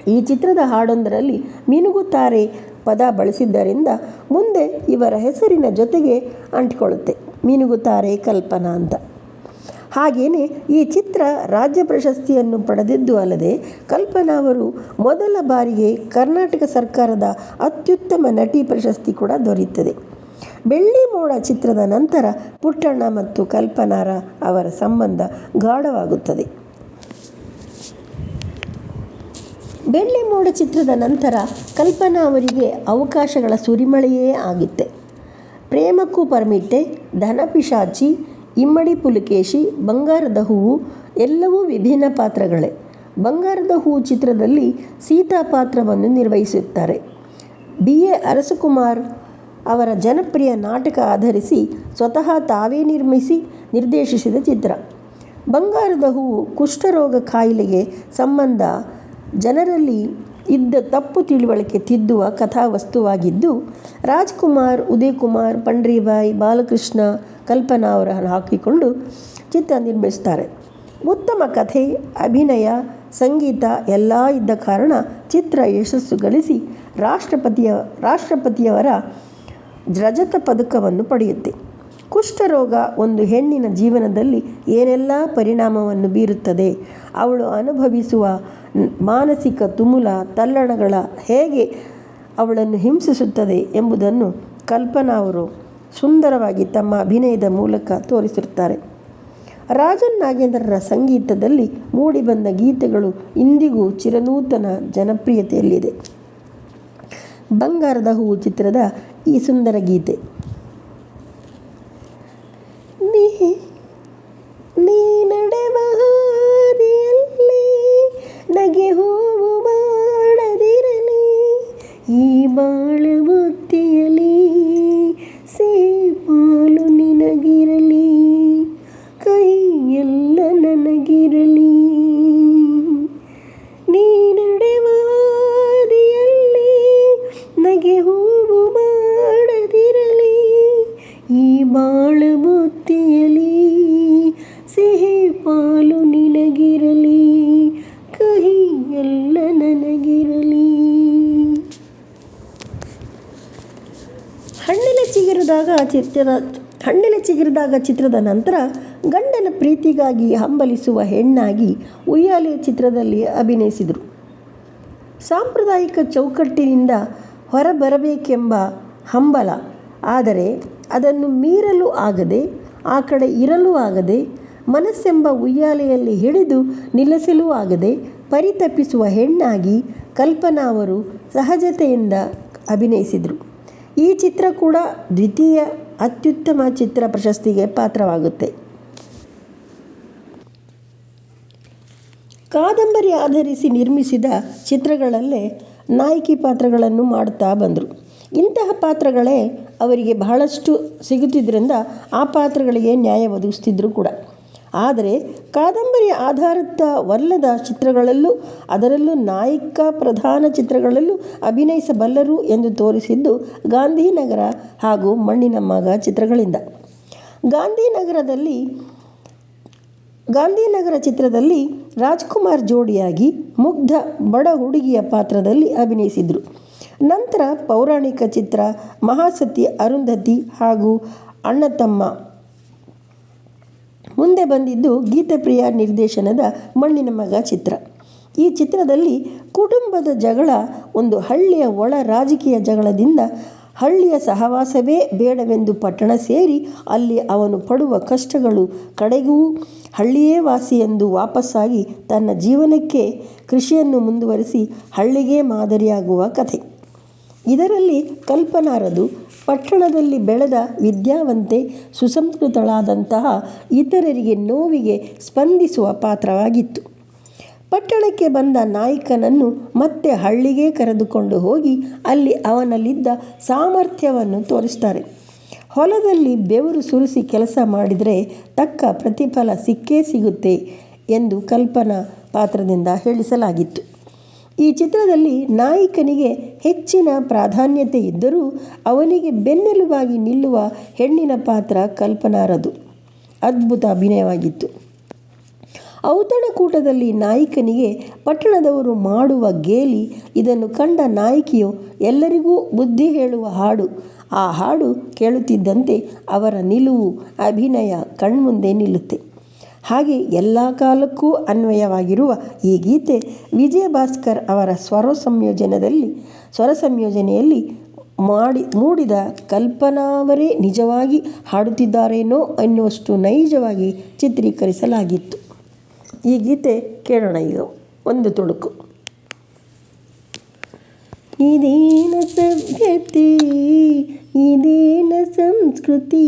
ಈ ಚಿತ್ರದ ಹಾಡೊಂದರಲ್ಲಿ ಮಿನುಗುತ್ತಾರೆ ಪದ ಬಳಸಿದ್ದರಿಂದ ಮುಂದೆ ಇವರ ಹೆಸರಿನ ಜೊತೆಗೆ ಅಂಟಿಕೊಳ್ಳುತ್ತೆ. ಮೀನುಗುತ್ತಾರೆ ಕಲ್ಪನಾ ಅಂತ. ಹಾಗೆಯೇ ಈ ಚಿತ್ರ ರಾಜ್ಯ ಪ್ರಶಸ್ತಿಯನ್ನು ಪಡೆದಿದ್ದು ಅಲ್ಲದೆ ಕಲ್ಪನಾ ಅವರು ಮೊದಲ ಬಾರಿಗೆ ಕರ್ನಾಟಕ ಸರ್ಕಾರದ ಅತ್ಯುತ್ತಮ ನಟಿ ಪ್ರಶಸ್ತಿ ಕೂಡ ದೊರೆಯುತ್ತದೆ. ಬೆಳ್ಳಿ ಮೋಡ ಚಿತ್ರದ ನಂತರ ಪುಟ್ಟಣ್ಣ ಮತ್ತು ಕಲ್ಪನಾರ ಅವರ ಸಂಬಂಧ ಗಾಢವಾಗುತ್ತದೆ. ಬೆಳ್ಳಿ ಮೋಡ ಚಿತ್ರದ ನಂತರ ಕಲ್ಪನಾ ಅವರಿಗೆ ಅವಕಾಶಗಳ ಸುರಿಮಳೆಯೇ ಆಗಿತ್ತೆ. ಪ್ರೇಮಕ್ಕೂ ಪರ್ಮಿಟ್ಟೆ ಧನಪಿಶಾಚಿ ಇಮ್ಮಡಿ ಪುಲಕೇಶಿ, ಬಂಗಾರದ ಹೂವು ಎಲ್ಲವೂ ವಿಭಿನ್ನ ಪಾತ್ರಗಳೇ. ಬಂಗಾರದ ಹೂವು ಚಿತ್ರದಲ್ಲಿ ಸೀತಾ ಪಾತ್ರವನ್ನು ನಿರ್ವಹಿಸುತ್ತಾರೆ. ಬಿ. ಎ. ಅರಸುಕುಮಾರ್ ಅವರ ಜನಪ್ರಿಯ ನಾಟಕ ಆಧರಿಸಿ ಸ್ವತಃ ತಾವೇ ನಿರ್ಮಿಸಿ ನಿರ್ದೇಶಿಸಿದ ಚಿತ್ರ. ಬಂಗಾರದ ಹೂವು ಕುಷ್ಠರೋಗ ಕಾಯಿಲೆಗೆ ಸಂಬಂಧ ಜನರಲ್ಲಿ ಇದ್ದ ತಪ್ಪು ತಿಳುವಳಿಕೆ ತಿದ್ದುವ ಕಥಾವಸ್ತುವಾಗಿದ್ದು, ರಾಜ್ಕುಮಾರ್, ಉದಯಕುಮಾರ್ ಕುಮಾರ್ ಪಂಡ್ರಿಬಾಯ್, ಬಾಲಕೃಷ್ಣ, ಕಲ್ಪನಾ ಅವರನ್ನು ಹಾಕಿಕೊಂಡು ಚಿತ್ರ ನಿರ್ಮಿಸ್ತಾರೆ. ಉತ್ತಮ ಕಥೆ, ಅಭಿನಯ, ಸಂಗೀತ ಎಲ್ಲ ಇದ್ದ ಕಾರಣ ಚಿತ್ರ ಯಶಸ್ಸು ಗಳಿಸಿ ರಾಷ್ಟ್ರಪತಿಯ ರಾಷ್ಟ್ರಪತಿಯವರ ರಜತ ಪದಕವನ್ನು ಪಡೆಯುತ್ತೆ. ಕುಷ್ಠರೋಗ ಒಂದು ಹೆಣ್ಣಿನ ಜೀವನದಲ್ಲಿ ಏನೆಲ್ಲ ಪರಿಣಾಮವನ್ನು ಬೀರುತ್ತದೆ? ಅವಳು ಅನುಭವಿಸುವ ಮಾನಸಿಕ ತುಮುಲ, ತಲ್ಲಣಗಳ ಹೇಗೆ ಅವಳನ್ನು ಹಿಂಸಿಸುತ್ತದೆ ಎಂಬುದನ್ನು ಕಲ್ಪನಾ ಅವರು ಸುಂದರವಾಗಿ ತಮ್ಮ ಅಭಿನಯದ ಮೂಲಕ ತೋರಿಸಿರುತ್ತಾರೆ. ರಾಜನ್ ನಾಗೇಂದ್ರರ ಸಂಗೀತದಲ್ಲಿ ಮೂಡಿಬಂದ ಗೀತೆಗಳು ಇಂದಿಗೂ ಚಿರನೂತನ ಜನಪ್ರಿಯತೆಯಲ್ಲಿದೆ. ಬಂಗಾರದ ಹೂವು ಚಿತ್ರದ ಈ ಸುಂದರ ಗೀತೆ. ಎಲ್ಲ ನನಗಿರಲಿ. ಹಣ್ಣೆಲೆ ಚಿಗಿರಿದಾಗ ಚಿತ್ರದ ಹಣ್ಣೆಲೆ ಚಿಗಿರಿದಾಗ ಚಿತ್ರದ ನಂತರ ಗಂಡನ ಪ್ರೀತಿಗಾಗಿ ಹಂಬಲಿಸುವ ಹೆಣ್ಣಾಗಿ ಉಯ್ಯಾಲೆ ಚಿತ್ರದಲ್ಲಿ ಅಭಿನಯಿಸಿದರು. ಸಾಂಪ್ರದಾಯಿಕ ಚೌಕಟ್ಟಿನಿಂದ ಹೊರಬರಬೇಕೆಂಬ ಹಂಬಲ, ಆದರೆ ಅದನ್ನು ಮೀರಲು ಆಗದೆ, ಆ ಕಡೆ ಇರಲೂ ಆಗದೆ, ಮನಸ್ಸೆಂಬ ಉಯ್ಯಾಲೆಯಲ್ಲಿ ಹಿಡಿದು ನಿಲ್ಲಿಸಲೂ ಆಗದೆ ಪರಿತಪಿಸುವ ಹೆಣ್ಣಾಗಿ ಕಲ್ಪನಾ ಅವರು ಸಹಜತೆಯಿಂದ ಅಭಿನಯಿಸಿದರು. ಈ ಚಿತ್ರ ಕೂಡ ದ್ವಿತೀಯ ಅತ್ಯುತ್ತಮ ಚಿತ್ರ ಪ್ರಶಸ್ತಿಗೆ ಪಾತ್ರವಾಗುತ್ತೆ. ಕಾದಂಬರಿ ಆಧರಿಸಿ ನಿರ್ಮಿಸಿದ ಚಿತ್ರಗಳಲ್ಲೇ ನಾಯಕಿ ಪಾತ್ರಗಳನ್ನು ಮಾಡುತ್ತಾ ಬಂದರು. ಇಂತಹ ಪಾತ್ರಗಳೇ ಅವರಿಗೆ ಬಹಳಷ್ಟು ಸಿಗುತ್ತಿದ್ದರಿಂದ ಆ ಪಾತ್ರಗಳಿಗೆ ನ್ಯಾಯ ಒದಗಿಸ್ತಿದ್ರು ಕೂಡ. ಆದರೆ ಕಾದಂಬರಿ ಆಧಾರಿತವಲ್ಲದ ಚಿತ್ರಗಳಲ್ಲೂ, ಅದರಲ್ಲೂ ನಾಯಕ ಪ್ರಧಾನ ಚಿತ್ರಗಳಲ್ಲೂ ಅಭಿನಯಿಸಬಲ್ಲರು ಎಂದು ತೋರಿಸಿದ್ದು ಗಾಂಧಿನಗರ ಹಾಗೂ ಮಣ್ಣಿನ ಮಗ ಚಿತ್ರಗಳಿಂದ. ಗಾಂಧಿನಗರದಲ್ಲಿ, ಗಾಂಧಿನಗರ ಚಿತ್ರದಲ್ಲಿ ರಾಜ್ಕುಮಾರ್ ಜೋಡಿಯಾಗಿ ಮುಗ್ಧ ಬಡ ಹುಡುಗಿಯ ಪಾತ್ರದಲ್ಲಿ ಅಭಿನಯಿಸಿದರು. ನಂತರ ಪೌರಾಣಿಕ ಚಿತ್ರ ಮಹಾಸತಿ ಅರುಂಧತಿ ಹಾಗೂ ಅಣ್ಣ ತಮ್ಮ ಮುಂದೆ ಬಂದಿದ್ದು ಗೀತಪ್ರಿಯ ನಿರ್ದೇಶನದ ಮಣ್ಣಿನ ಮಗ ಚಿತ್ರ. ಈ ಚಿತ್ರದಲ್ಲಿ ಕುಟುಂಬದ ಜಗಳ, ಒಂದು ಹಳ್ಳಿಯ ಒಳ ರಾಜಕೀಯ ಜಗಳದಿಂದ ಹಳ್ಳಿಯ ಸಹವಾಸವೇ ಬೇಡವೆಂದು ಪಟ್ಟಣ ಸೇರಿ ಅಲ್ಲಿ ಅವನು ಪಡುವ ಕಷ್ಟಗಳು ಕಡೆಗೂ ಹಳ್ಳಿಯೇ ವಾಸಿ ಎಂದು ವಾಪಸ್ಸಾಗಿ ತನ್ನ ಜೀವನಕ್ಕೆ ಕೃಷಿಯನ್ನು ಮುಂದುವರಿಸಿ ಹಳ್ಳಿಗೆ ಮಾದರಿಯಾಗುವ ಕಥೆ. ಇದರಲ್ಲಿ ಕಲ್ಪನಾರದು ಪಟ್ಟಣದಲ್ಲಿ ಬೆಳೆದ ವಿದ್ಯಾವಂತೆ ಸುಸಂಸ್ಕೃತಳಾದಂತಹ ಇತರರಿಗೆ ನೋವಿಗೆ ಸ್ಪಂದಿಸುವ ಪಾತ್ರವಾಗಿತ್ತು. ಪಟ್ಟಣಕ್ಕೆ ಬಂದ ನಾಯಕನನ್ನು ಮತ್ತೆ ಹಳ್ಳಿಗೆ ಕರೆದುಕೊಂಡು ಹೋಗಿ ಅಲ್ಲಿ ಅವನಲ್ಲಿದ್ದ ಸಾಮರ್ಥ್ಯವನ್ನು ತೋರಿಸ್ತಾರೆ. ಹೊಲದಲ್ಲಿ ಬೆವರು ಸುರಿಸಿ ಕೆಲಸ ಮಾಡಿದರೆ ತಕ್ಕ ಪ್ರತಿಫಲ ಸಿಕ್ಕೇ ಸಿಗುತ್ತೆ ಎಂದು ಕಲ್ಪನಾ ಪಾತ್ರದಿಂದ ಹೇಳಿಸಲಾಗಿತ್ತು. ಈ ಚಿತ್ರದಲ್ಲಿ ನಾಯಕನಿಗೆ ಹೆಚ್ಚಿನ ಪ್ರಾಧಾನ್ಯತೆ ಇದ್ದರೂ ಅವನಿಗೆ ಬೆನ್ನೆಲುಬಾಗಿ ನಿಲ್ಲುವ ಹೆಣ್ಣಿನ ಪಾತ್ರ ಕಲ್ಪನಾರದು. ಅದ್ಭುತ ಅಭಿನಯವಾಗಿತ್ತು. ಔತಣಕೂಟದಲ್ಲಿ ನಾಯಕನಿಗೆ ಪಟ್ಟಣದವರು ಮಾಡುವ ಗೇಲಿ, ಇದನ್ನು ಕಂಡ ನಾಯಕಿಯು ಎಲ್ಲರಿಗೂ ಬುದ್ಧಿ ಹೇಳುವ ಹಾಡು. ಆ ಹಾಡು ಕೇಳುತ್ತಿದ್ದಂತೆ ಅವರ ನಿಲುವು, ಅಭಿನಯ ಕಣ್ಮುಂದೆ ನಿಲ್ಲುತ್ತೆ. ಹಾಗೆ ಎಲ್ಲ ಕಾಲಕ್ಕೂ ಅನ್ವಯವಾಗಿರುವ ಈ ಗೀತೆ ವಿಜಯಭಾಸ್ಕರ್ ಅವರ ಸ್ವರ ಸಂಯೋಜನದಲ್ಲಿ ಸ್ವರ ಸಂಯೋಜನೆಯಲ್ಲಿ ಮಾಡಿ, ಮೂಡಿದ ಕಲ್ಪನಾವರೇ ನಿಜವಾಗಿ ಹಾಡುತ್ತಿದ್ದಾರೇನೋ ಅನ್ನುವಷ್ಟು ನೈಜವಾಗಿ ಚಿತ್ರೀಕರಿಸಲಾಗಿತ್ತು. ಈ ಗೀತೆ ಕೇಳೋಣ ಈಗ ಒಂದು ತುಣುಕು. ಇದೇನ ಸಭ್ಯತೆ? ಇದೇನ ಸಂಸ್ಕೃತಿ?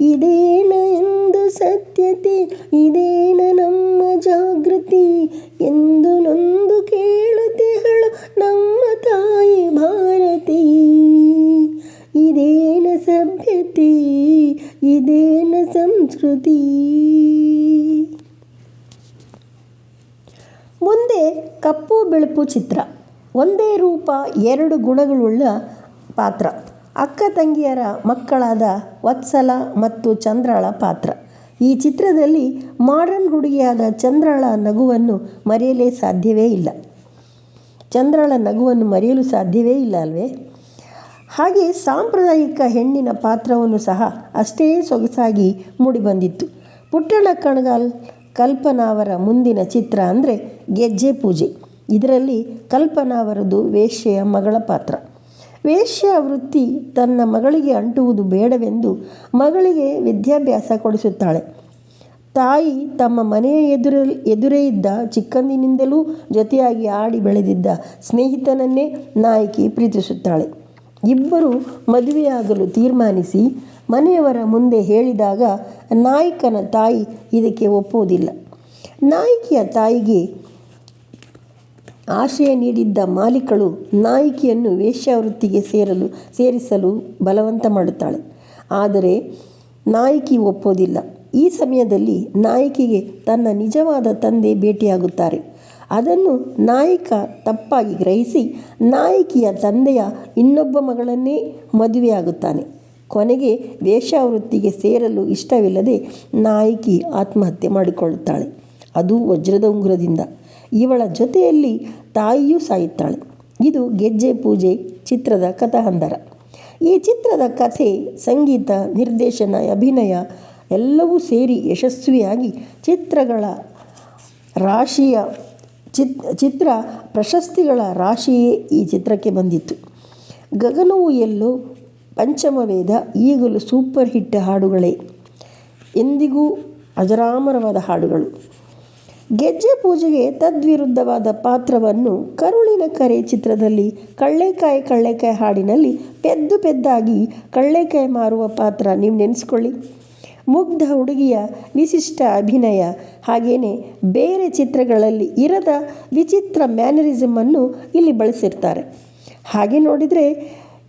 ಇದೇನ ಎಂದು ಸತ್ಯತೆ? ಇದೇನ ನಮ್ಮ ಜಾಗೃತಿ? ಎಂದು ನೊಂದು ಕೇಳುತ್ತಿಹಳು ನಮ್ಮ ತಾಯಿ ಭಾರತಿ. ಇದೇನ ಸಭ್ಯತೆ? ಇದೇನ ಸಂಸ್ಕೃತಿ? ಮುಂದೆ ಕಪ್ಪು ಬಿಳುಪು ಚಿತ್ರ. ಒಂದೇ ರೂಪ, ಎರಡು ಗುಣಗಳುಳ್ಳ ಪಾತ್ರ. ಅಕ್ಕ ತಂಗಿಯರ ಮಕ್ಕಳಾದ ವತ್ಸಲ ಮತ್ತು ಚಂದ್ರಳ ಪಾತ್ರ. ಈ ಚಿತ್ರದಲ್ಲಿ ಮಾಡರ್ನ್ ಹುಡುಗಿಯಾದ ಚಂದ್ರಳ ನಗುವನ್ನು ಮರೆಯಲೇ ಸಾಧ್ಯವೇ ಇಲ್ಲ. ಚಂದ್ರಳ ನಗುವನ್ನು ಮರೆಯಲು ಸಾಧ್ಯವೇ ಇಲ್ಲ ಅಲ್ವೇ? ಹಾಗೆ ಸಾಂಪ್ರದಾಯಿಕ ಹೆಣ್ಣಿನ ಪಾತ್ರವನ್ನು ಸಹ ಅಷ್ಟೇ ಸೊಗಸಾಗಿ ಮೂಡಿಬಂದಿತ್ತು ಪುಟ್ಟಣ ಕಣಗಾಲ್ ಕಲ್ಪನಾ ಅವರ ಮುಂದಿನ ಚಿತ್ರ ಅಂದರೆ ಗೆಜ್ಜೆ ಪೂಜೆ. ಇದರಲ್ಲಿ ಕಲ್ಪನಾ ವೇಶ್ಯೆಯ ಮಗಳ ಪಾತ್ರ. ವೇಶ್ಯ ವೃತ್ತಿ ತನ್ನ ಮಗಳಿಗೆ ಅಂಟುವುದು ಬೇಡವೆಂದು ಮಗಳಿಗೆ ವಿದ್ಯಾಭ್ಯಾಸ ಕೊಡಿಸುತ್ತಾಳೆ. ತಾಯಿ ತಮ್ಮ ಮನೆಯ ಎದುರಲ್ಲಿ ಎದುರೇ ಇದ್ದ ಚಿಕ್ಕಂದಿನಿಂದಲೂ ಜೊತೆಯಾಗಿ ಆಡಿ ಬೆಳೆದಿದ್ದ ಸ್ನೇಹಿತನನ್ನೇ ನಾಯಕಿ ಪ್ರೀತಿಸುತ್ತಾಳೆ. ಇಬ್ಬರು ಮದುವೆಯಾಗಲು ತೀರ್ಮಾನಿಸಿ ಮನೆಯವರ ಮುಂದೆ ಹೇಳಿದಾಗ ನಾಯಕನ ತಾಯಿ ಇದಕ್ಕೆ ಒಪ್ಪುವುದಿಲ್ಲ. ನಾಯಕಿಯ ತಾಯಿಗೆ ಆಶ್ರಯ ನೀಡಿದ್ದ ಮಾಲೀಕಳು ನಾಯಕಿಯನ್ನು ವೇಶ್ಯಾವೃತ್ತಿಗೆ ಸೇರಲು, ಸೇರಿಸಲು ಬಲವಂತ ಮಾಡುತ್ತಾಳೆ. ಆದರೆ ನಾಯಕಿ ಒಪ್ಪೋದಿಲ್ಲ. ಈ ಸಮಯದಲ್ಲಿ ನಾಯಕಿಗೆ ತನ್ನ ನಿಜವಾದ ತಂದೆ ಭೇಟಿಯಾಗುತ್ತಾರೆ. ಅದನ್ನು ನಾಯಕ ತಪ್ಪಾಗಿ ಗ್ರಹಿಸಿ, ನಾಯಕಿಯ ತಂದೆಯ ಇನ್ನೊಬ್ಬ ಮಗಳನ್ನೇ ಮದುವೆಯಾಗುತ್ತಾನೆ. ಕೊನೆಗೆ ವೇಶ್ಯಾವೃತ್ತಿಗೆ ಸೇರಲು ಇಷ್ಟವಿಲ್ಲದೆ ನಾಯಕಿ ಆತ್ಮಹತ್ಯೆ ಮಾಡಿಕೊಳ್ಳುತ್ತಾಳೆ. ಅದು ವಜ್ರದ ಉಂಗುರದಿಂದ. ಇವಳ ಜೊತೆಯಲ್ಲಿ ತಾಯಿಯೂ ಸಾಯುತ್ತಾಳೆ. ಇದು ಗೆಜ್ಜೆ ಪೂಜೆ ಚಿತ್ರದ ಕಥಾಹಂದರ. ಈ ಚಿತ್ರದ ಕಥೆ, ಸಂಗೀತ, ನಿರ್ದೇಶನ, ಅಭಿನಯ ಎಲ್ಲವೂ ಸೇರಿ ಯಶಸ್ವಿಯಾಗಿ ಚಿತ್ರಗಳ ರಾಶಿಯ ಚಿತ್, ಚಿತ್ರ ಪ್ರಶಸ್ತಿಗಳ ರಾಶಿಯೇ ಈ ಚಿತ್ರಕ್ಕೆ ಬಂದಿತ್ತು. ಗಗನವು ಎಲ್ಲೋ ಪಂಚಮವೇದ ಈಗಲೂ ಸೂಪರ್ ಹಿಟ್ ಹಾಡುಗಳೇ. ಎಂದಿಗೂ ಅಜರಾಮರವಾದ ಹಾಡುಗಳು. ಗೆಜ್ಜೆ ಪೂಜೆಗೆ ತದ್ವಿರುದ್ಧವಾದ ಪಾತ್ರವನ್ನು ಕರುಳಿನ ಕರೆ ಚಿತ್ರದಲ್ಲಿ ಕಳ್ಳೆಕಾಯಿ ಕಳ್ಳೆಕಾಯಿ ಹಾಡಿನಲ್ಲಿ ಪೆದ್ದು ಪೆದ್ದಾಗಿ ಕಳ್ಳೆಕಾಯಿ ಮಾರುವ ಪಾತ್ರ ನೀವು ನೆನೆಸ್ಕೊಳ್ಳಿ. ಮುಗ್ಧ ಹುಡುಗಿಯ ವಿಶಿಷ್ಟ ಅಭಿನಯ ಹಾಗೆಯೇ ಬೇರೆ ಚಿತ್ರಗಳಲ್ಲಿ ಇರದ ವಿಚಿತ್ರ ಮ್ಯಾನರಿಸಮನ್ನು ಇಲ್ಲಿ ಬಳಸಿರ್ತಾರೆ. ಹಾಗೆ ನೋಡಿದರೆ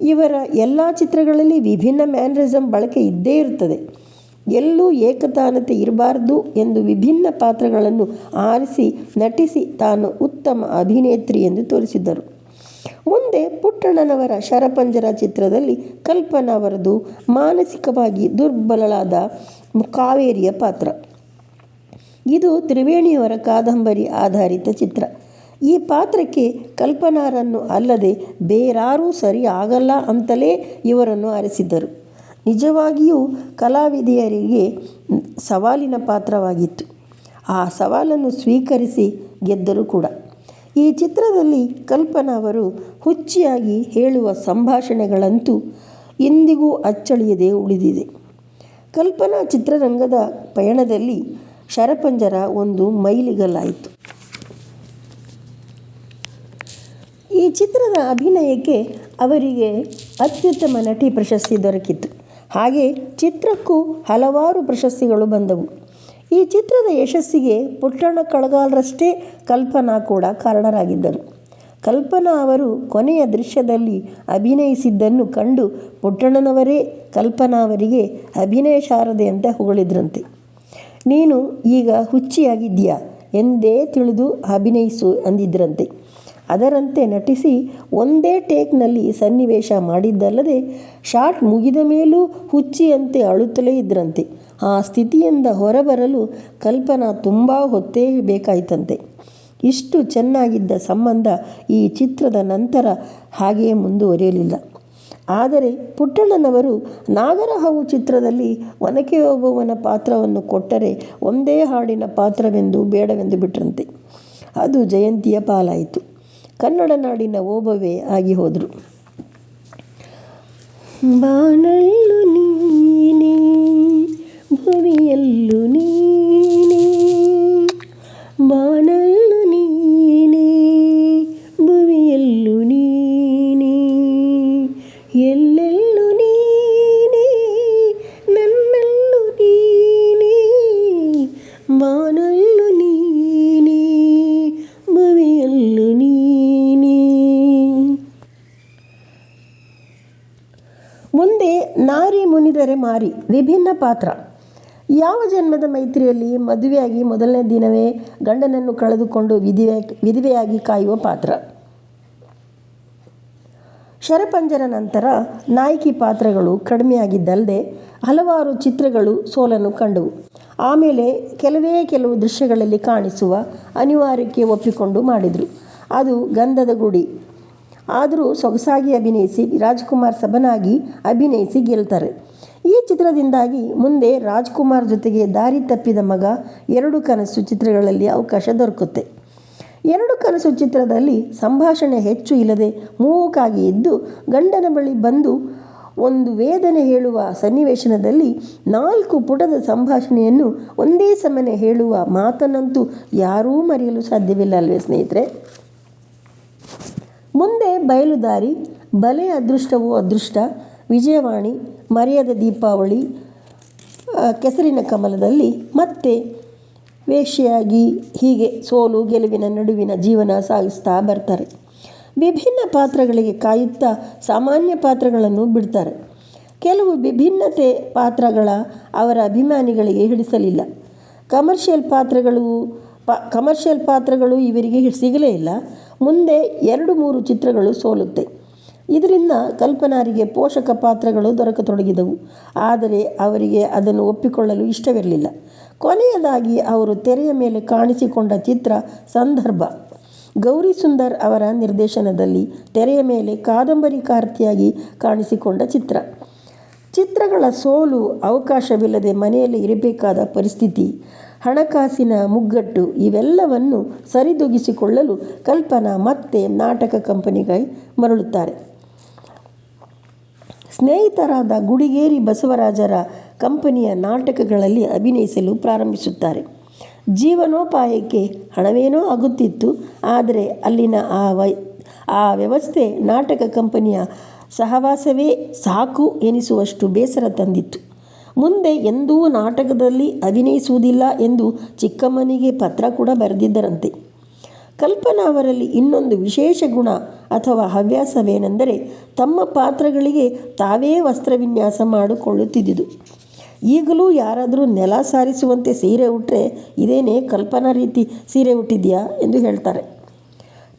ಇವರ ಎಲ್ಲ ಚಿತ್ರಗಳಲ್ಲಿ ವಿಭಿನ್ನ ಮ್ಯಾನರಿಸಮ್ ಬಳಕೆ ಇದ್ದೇ ಇರ್ತದೆ ಎಲ್ಲೂ ಏಕತಾನತೆ ಇರಬಾರ್ದು ಎಂದು ವಿಭಿನ್ನ ಪಾತ್ರಗಳನ್ನು ಆರಿಸಿ ನಟಿಸಿ ತಾನು ಉತ್ತಮ ಅಭಿನೇತ್ರಿ ಎಂದು ತೋರಿಸಿದರು. ಮುಂದೆ ಪುಟ್ಟಣ್ಣನವರ ಶರಪಂಜರ ಚಿತ್ರದಲ್ಲಿ ಕಲ್ಪನಾ ಅವರದು ಮಾನಸಿಕವಾಗಿ ದುರ್ಬಲಳಾದ ಕಾವೇರಿಯ ಪಾತ್ರ. ಇದು ತ್ರಿವೇಣಿಯವರ ಕಾದಂಬರಿ ಆಧಾರಿತ ಚಿತ್ರ. ಈ ಪಾತ್ರಕ್ಕೆ ಕಲ್ಪನಾರನ್ನು ಅಲ್ಲದೆ ಬೇರಾರೂ ಸರಿ ಆಗಲ್ಲ ಅಂತಲೇ ಇವರನ್ನು ಆರಿಸಿದ್ದರು. ನಿಜವಾಗಿಯೂ ಕಲಾವಿದೆಯರಿಗೆ ಸವಾಲಿನ ಪಾತ್ರವಾಗಿತ್ತು. ಆ ಸವಾಲನ್ನು ಸ್ವೀಕರಿಸಿ ಗೆದ್ದರು ಕೂಡ. ಈ ಚಿತ್ರದಲ್ಲಿ ಕಲ್ಪನಾ ಅವರು ಹುಚ್ಚಿಯಾಗಿ ಹೇಳುವ ಸಂಭಾಷಣೆಗಳಂತೂ ಇಂದಿಗೂ ಅಚ್ಚಳಿಯದೆ ಉಳಿದಿದೆ. ಕಲ್ಪನಾ ಚಿತ್ರರಂಗದ ಪಯಣದಲ್ಲಿ ಶರಪಂಜರ ಒಂದು ಮೈಲಿಗಲ್ಲಾಯಿತು. ಈ ಚಿತ್ರದ ಅಭಿನಯಕ್ಕೆ ಅವರಿಗೆ ಅತ್ಯುತ್ತಮ ನಟಿ ಪ್ರಶಸ್ತಿ ದೊರಕಿತ್ತು. ಹಾಗೆ ಚಿತ್ರಕ್ಕೂ ಹಲವಾರು ಪ್ರಶಸ್ತಿಗಳು ಬಂದವು. ಈ ಚಿತ್ರದ ಯಶಸ್ಸಿಗೆ ಪುಟ್ಟಣ್ಣ ಕಳಗಾಲರಷ್ಟೇ ಕಲ್ಪನಾ ಕೂಡ ಕಾರಣರಾಗಿದ್ದರು. ಕಲ್ಪನಾ ಅವರು ಕೊನೆಯ ದೃಶ್ಯದಲ್ಲಿ ಅಭಿನಯಿಸಿದ್ದನ್ನು ಕಂಡು ಪುಟ್ಟಣ್ಣನವರೇ ಕಲ್ಪನಾ ಅವರಿಗೆ ಅಭಿನಯ ಶಾರದೆ ಅಂತ ಹೊಗಳಿದ್ರಂತೆ. ನೀನು ಈಗ ಹುಚ್ಚಿಯಾಗಿದ್ದೀಯಾ? ಎಂದೇ ತಿಳಿದು ಅಭಿನಯಿಸು ಅಂದಿದ್ರಂತೆ. ಅದರಂತೆ ನಟಿಸಿ ಒಂದೇ ಟೇಕ್ನಲ್ಲಿ ಸನ್ನಿವೇಶ ಮಾಡಿದ್ದಲ್ಲದೆ ಶಾಟ್ ಮುಗಿದ ಮೇಲೂ ಹುಚ್ಚಿಯಂತೆ ಅಳುತ್ತಲೇ ಇದ್ರಂತೆ. ಆ ಸ್ಥಿತಿಯಿಂದ ಹೊರಬರಲು ಕಲ್ಪನಾ ತುಂಬ ಹೊತ್ತೇ ಬೇಕಾಯಿತಂತೆ. ಇಷ್ಟು ಚೆನ್ನಾಗಿದ್ದ ಸಂಬಂಧ ಈ ಚಿತ್ರದ ನಂತರ ಹಾಗೆಯೇ ಮುಂದುವರಿಯಲಿಲ್ಲ. ಆದರೆ ಪುಟ್ಟಣ್ಣನವರು ನಾಗರಹಾವು ಚಿತ್ರದಲ್ಲಿ ಒನಕೆ ಒಬ್ಬವನ ಪಾತ್ರವನ್ನು ಕೊಟ್ಟರೆ ಒಂದೇ ಹಾಡಿನ ಪಾತ್ರವೆಂದು ಬೇಡವೆಂದು ಬಿಟ್ರಂತೆ. ಅದು ಜಯಂತಿಯ ಪಾಲಾಯಿತು. ಕನ್ನಡ ನಾಡಿನ ಓಬವೇ ಆಗಿ ಹೋದರು. ಬಾನಲ್ಲು ನೀನೇ ಭುವಿಯಲ್ಲು ನೀನೇ. ಬಾನಲ್ಲು ನಾರಿ ಮಾರಿ. ವಿಭಿನ್ನ ಪಾತ್ರ. ಯಾವ ಜನ್ಮದ ಮೈತ್ರಿಯಲ್ಲಿ ಮದುವೆಯಾಗಿ ಮೊದಲನೇ ದಿನವೇ ಗಂಡನನ್ನು ಕಳೆದುಕೊಂಡು ವಿಧಿವೆ, ವಿಧವೆಯಾಗಿ ಕಾಯುವ ಪಾತ್ರ. ಶರಪಂಜರ ನಂತರ ನಾಯಕಿ ಪಾತ್ರಗಳು ಕಡಿಮೆಯಾಗಿದ್ದಲ್ಲದೆ ಹಲವಾರು ಚಿತ್ರಗಳು ಸೋಲನ್ನು ಕಂಡವು. ಆಮೇಲೆ ಕೆಲವೇ ಕೆಲವು ದೃಶ್ಯಗಳಲ್ಲಿ ಕಾಣಿಸುವ ಅನಿವಾರ್ಯಕ್ಕೆ ಒಪ್ಪಿಕೊಂಡು ಮಾಡಿದರು. ಅದು ಗಂಧದ ಗುಡಿ. ಆದರೂ ಸೊಗಸಾಗಿ ಅಭಿನಯಿಸಿ ರಾಜ್ಕುಮಾರ್ ಸಬನಾಗಿ ಅಭಿನಯಿಸಿ ಗೆಲ್ತಾರೆ. ಈ ಚಿತ್ರದಿಂದಾಗಿ ಮುಂದೆ ರಾಜ್ಕುಮಾರ್ ಜೊತೆಗೆ ದಾರಿ ತಪ್ಪಿದ ಮಗ ಎರಡು ಕನಸು ಚಿತ್ರಗಳಲ್ಲಿ ಅವಕಾಶ ದೊರಕುತ್ತೆ. ಎರಡು ಕನಸು ಚಿತ್ರದಲ್ಲಿ ಸಂಭಾಷಣೆ ಹೆಚ್ಚು ಇಲ್ಲದೆ ಮೂಕಾಗಿ ಇದ್ದು ಗಂಡನ ಬಳಿ ಬಂದು ಒಂದು ವೇದನೆ ಹೇಳುವ ಸನ್ನಿವೇಶನದಲ್ಲಿ ನಾಲ್ಕು ಪುಟದ ಸಂಭಾಷಣೆಯನ್ನು ಒಂದೇ ಸಮನೆ ಹೇಳುವ ಮಾತನ್ನಂತೂ ಯಾರೂ ಮರೆಯಲು ಸಾಧ್ಯವಿಲ್ಲ ಅಲ್ವೇ ಸ್ನೇಹಿತರೆ? ಮುಂದೆ ಬಯಲುದಾರಿ ಬಲೆ ಅದೃಷ್ಟವೋ ಅದೃಷ್ಟ, ವಿಜಯವಾಣಿ ಮರೆಯದ ದೀಪಾವಳಿ ಕೆಸರಿನ ಕಮಲದಲ್ಲಿ ಮತ್ತೆ ವೇಶ್ಯೆಯಾಗಿ ಹೀಗೆ ಸೋಲು, ಗೆಲುವಿನ ನಡುವಿನ ಜೀವನ ಸಾಗಿಸ್ತಾ ಬರ್ತಾರೆ. ವಿಭಿನ್ನ ಪಾತ್ರಗಳಿಗೆ ಕಾಯುತ್ತಾ ಸಾಮಾನ್ಯ ಪಾತ್ರಗಳನ್ನು ಬಿಡ್ತಾರೆ. ಕೆಲವು ವಿಭಿನ್ನತೆ ಪಾತ್ರಗಳ ಅವರ ಅಭಿಮಾನಿಗಳಿಗೆ ಹಿಡಿಸಲಿಲ್ಲ. ಕಮರ್ಷಿಯಲ್ ಪಾತ್ರಗಳು, ಪ, ಕಮರ್ಷಿಯಲ್ ಪಾತ್ರಗಳು ಇವರಿಗೆ ಸಿಗಲೇ ಇಲ್ಲ. ಮುಂದೆ ಎರಡು ಮೂರು ಚಿತ್ರಗಳು ಸೋಲುತ್ತೆ. ಇದರಿಂದ ಕಲ್ಪನಾರಿಗೆ ಪೋಷಕ ಪಾತ್ರಗಳು ದೊರಕತೊಡಗಿದವು. ಆದರೆ ಅವರಿಗೆ ಅದನ್ನು ಒಪ್ಪಿಕೊಳ್ಳಲು ಇಷ್ಟವಿರಲಿಲ್ಲ. ಕೊನೆಯದಾಗಿ ಅವರು ತೆರೆಯ ಮೇಲೆ ಕಾಣಿಸಿಕೊಂಡ ಚಿತ್ರ ಸಂದರ್ಭ. ಗೌರಿ ಸುಂದರ್ ಅವರ ನಿರ್ದೇಶನದಲ್ಲಿ ತೆರೆಯ ಮೇಲೆ ಕಾದಂಬರಿಕಾರ್ತಿಯಾಗಿ ಕಾಣಿಸಿಕೊಂಡ ಚಿತ್ರ. ಚಿತ್ರಗಳ ಸೋಲು ಅವಕಾಶವಿಲ್ಲದೆ ಮನೆಯಲ್ಲಿ ಇರಬೇಕಾದ ಪರಿಸ್ಥಿತಿ, ಹಣಕಾಸಿನ ಮುಗ್ಗಟ್ಟು ಇವೆಲ್ಲವನ್ನು ಸರಿದೂಗಿಸಿಕೊಳ್ಳಲು ಕಲ್ಪನಾ ಮತ್ತೆ ನಾಟಕ ಕಂಪನಿಗೆ ಮರಳುತ್ತಾರೆ. ಸ್ನೇಹಿತರಾದ ಗುಡಿಗೇರಿ ಬಸವರಾಜರ ಕಂಪನಿಯ ನಾಟಕಗಳಲ್ಲಿ ಅಭಿನಯಿಸಲು ಪ್ರಾರಂಭಿಸುತ್ತಾರೆ. ಜೀವನೋಪಾಯಕ್ಕೆ ಹಣವೇನೋ ಆಗುತ್ತಿತ್ತು, ಆದರೆ ಅಲ್ಲಿನ ಆ ವೈ, ಆ ವ್ಯವಸ್ಥೆ ನಾಟಕ ಕಂಪನಿಯ ಸಹವಾಸವೇ ಸಾಕು ಎನಿಸುವಷ್ಟು ಬೇಸರ ತಂದಿತ್ತು. ಮುಂದೆ ಎಂದೂ ನಾಟಕದಲ್ಲಿ ಅಭಿನಯಿಸುವುದಿಲ್ಲ ಎಂದು ಚಿಕ್ಕಮ್ಮನಿಗೆ ಪತ್ರ ಕೂಡ ಬರೆದಿದ್ದರಂತೆ. ಕಲ್ಪನಾ ಅವರಲ್ಲಿ ಇನ್ನೊಂದು ವಿಶೇಷ ಗುಣ ಅಥವಾ ಹವ್ಯಾಸವೇನೆಂದರೆ ತಮ್ಮ ಪಾತ್ರಗಳಿಗೆ ತಾವೇ ವಸ್ತ್ರವಿನ್ಯಾಸ ಮಾಡಿಕೊಳ್ಳುತ್ತಿದ್ದುದು. ಈಗಲೂ ಯಾರಾದರೂ ನೆಲ ಸಾರಿಸುವಂತೆ ಸೀರೆ ಉಟ್ಟರೆ ಇದೇನೇ ಕಲ್ಪನಾ ರೀತಿ ಸೀರೆ ಉಟ್ಟಿದೆಯಾ ಎಂದು ಹೇಳ್ತಾರೆ.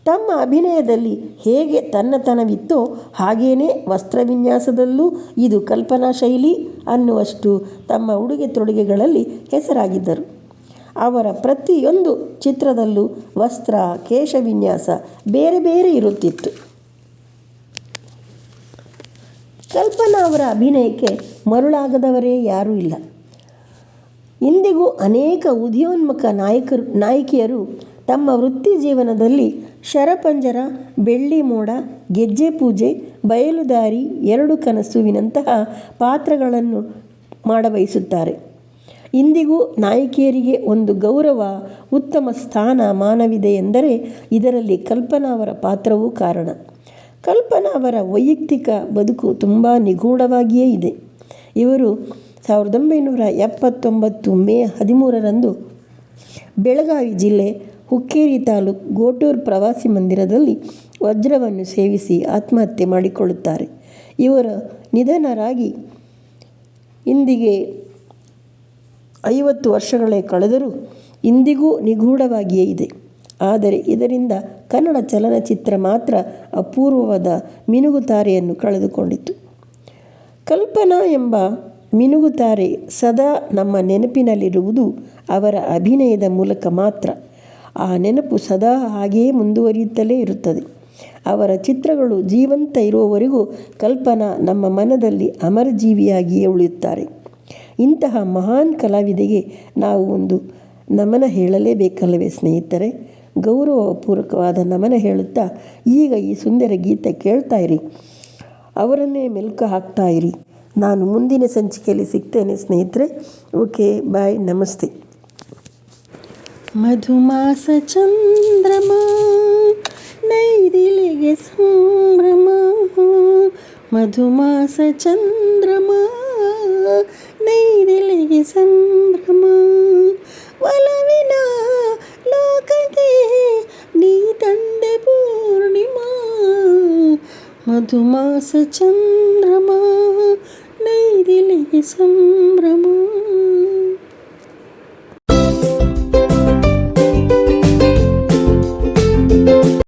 ತಮ್ಮ ಅಭಿನಯದಲ್ಲಿ ಹೇಗೆ ತನ್ನತನವಿತ್ತೋ ಹಾಗೇನೇ ವಸ್ತ್ರವಿನ್ಯಾಸದಲ್ಲೂ ಇದು ಕಲ್ಪನಾ ಶೈಲಿ ಅನ್ನುವಷ್ಟು ತಮ್ಮ ಉಡುಗೆ ತೊಡುಗೆಗಳಲ್ಲಿ ಹೆಸರಾಗಿದ್ದರು. ಅವರ ಪ್ರತಿಯೊಂದು ಚಿತ್ರದಲ್ಲೂ ವಸ್ತ್ರ, ಕೇಶವಿನ್ಯಾಸ ಬೇರೆ ಬೇರೆ ಇರುತ್ತಿತ್ತು. ಕಲ್ಪನಾ ಅವರ ಅಭಿನಯಕ್ಕೆ ಮರುಳಾಗದವರೇ ಯಾರೂ ಇಲ್ಲ. ಇಂದಿಗೂ ಅನೇಕ ಉದಯೋನ್ಮುಖ ನಾಯಕರು, ನಾಯಕಿಯರು ತಮ್ಮ ವೃತ್ತಿ ಜೀವನದಲ್ಲಿ ಶರಪಂಜರ, ಬೆಳ್ಳಿ ಮೋಡ, ಗೆಜ್ಜೆ ಪೂಜೆ, ಬಯಲುದಾರಿ ಎರಡು ಕನಸುವಿನಂತಹ ಪಾತ್ರಗಳನ್ನು ಮಾಡಬಯಸುತ್ತಾರೆ. ಇಂದಿಗೂ ನಾಯಕಿಯರಿಗೆ ಒಂದು ಗೌರವ, ಉತ್ತಮ ಸ್ಥಾನ ಮಾನವಿದೆ ಎಂದರೆ ಇದರಲ್ಲಿ ಕಲ್ಪನಾ ಅವರ ಪಾತ್ರವೂ ಕಾರಣ. ಕಲ್ಪನಾ ಅವರ ವೈಯಕ್ತಿಕ ಬದುಕು ತುಂಬ ನಿಗೂಢವಾಗಿಯೇ ಇದೆ. ಇವರು ಸಾವಿರದ ಒಂಬೈನೂರ ಎಪ್ಪತ್ತೊಂಬತ್ತು ಮೇ ಹದಿಮೂರರಂದು ಬೆಳಗಾವಿ ಜಿಲ್ಲೆ ಹುಕ್ಕೇರಿ ತಾಲೂಕು ಗೋಟೂರ್ ಪ್ರವಾಸಿ ಮಂದಿರದಲ್ಲಿ ವಜ್ರವನ್ನು ಸೇವಿಸಿ ಆತ್ಮಹತ್ಯೆ ಮಾಡಿಕೊಳ್ಳುತ್ತಾರೆ. ಇವರ ನಿಧನರಾಗಿ ಇಂದಿಗೆ ಐವತ್ತು ವರ್ಷಗಳೇ ಕಳೆದರೂ ಇಂದಿಗೂ ನಿಗೂಢವಾಗಿಯೇ ಇದೆ. ಆದರೆ ಇದರಿಂದ ಕನ್ನಡ ಚಲನಚಿತ್ರ ಮಾತ್ರ ಅಪೂರ್ವವಾದ ಮಿನುಗುತಾರೆಯನ್ನು ಕಳೆದುಕೊಂಡಿತು ಕಲ್ಪನಾ ಎಂಬ ಮಿನುಗುತಾರೆ ಸದಾ ನಮ್ಮ ನೆನಪಿನಲ್ಲಿರುವುದು ಅವರ ಅಭಿನಯದ ಮೂಲಕ ಮಾತ್ರ. ಆ ನೆನಪು ಸದಾ ಹಾಗೆಯೇ ಮುಂದುವರಿಯುತ್ತಲೇ ಇರುತ್ತದೆ. ಅವರ ಚಿತ್ರಗಳು ಜೀವಂತ ಇರುವವರೆಗೂ ಕಲ್ಪನಾ ನಮ್ಮ ಮನದಲ್ಲಿ ಅಮರಜೀವಿಯಾಗಿಯೇ ಉಳಿಯುತ್ತಾರೆ. ಇಂತಹ ಮಹಾನ್ ಕಲಾವಿದೆಗೆ ನಾವು ಒಂದು ನಮನ ಹೇಳಲೇಬೇಕಲ್ಲವೇ ಸ್ನೇಹಿತರೆ? ಗೌರವಪೂರ್ವಕವಾದ ನಮನ ಹೇಳುತ್ತಾ ಈಗ ಈ ಸುಂದರ ಗೀತೆ ಕೇಳ್ತಾ ಇರಿ. ಅವರನ್ನೇ ಮೆಲುಕು ಹಾಕ್ತಾ ಇರಿ. ನಾನು ಮುಂದಿನ ಸಂಚಿಕೆಯಲ್ಲಿ ಸಿಗ್ತೇನೆ ಸ್ನೇಹಿತರೆ. ಓಕೆ, ಬಾಯ್, ನಮಸ್ತೆ. ಮಧುಮಾಸ ಚಂದ್ರಮ, ನೈದಿಲಿಗೆ ಸಂಭ್ರಮ. ಮಧುಮಾಸ ಚಂದ್ರಮ ನೈದಿಲಿಗೆ ಸಂಭ್ರಮ ಒಲವಿನ ಲೋಕಕ್ಕೆ ನೀ ತಂದೆ ಪೂರ್ಣಿಮಾ ಮಧುಮಾಸ ಚಂದ್ರಮ ನೈದಿಲಿಗೆ ಸಂಭ್ರಮ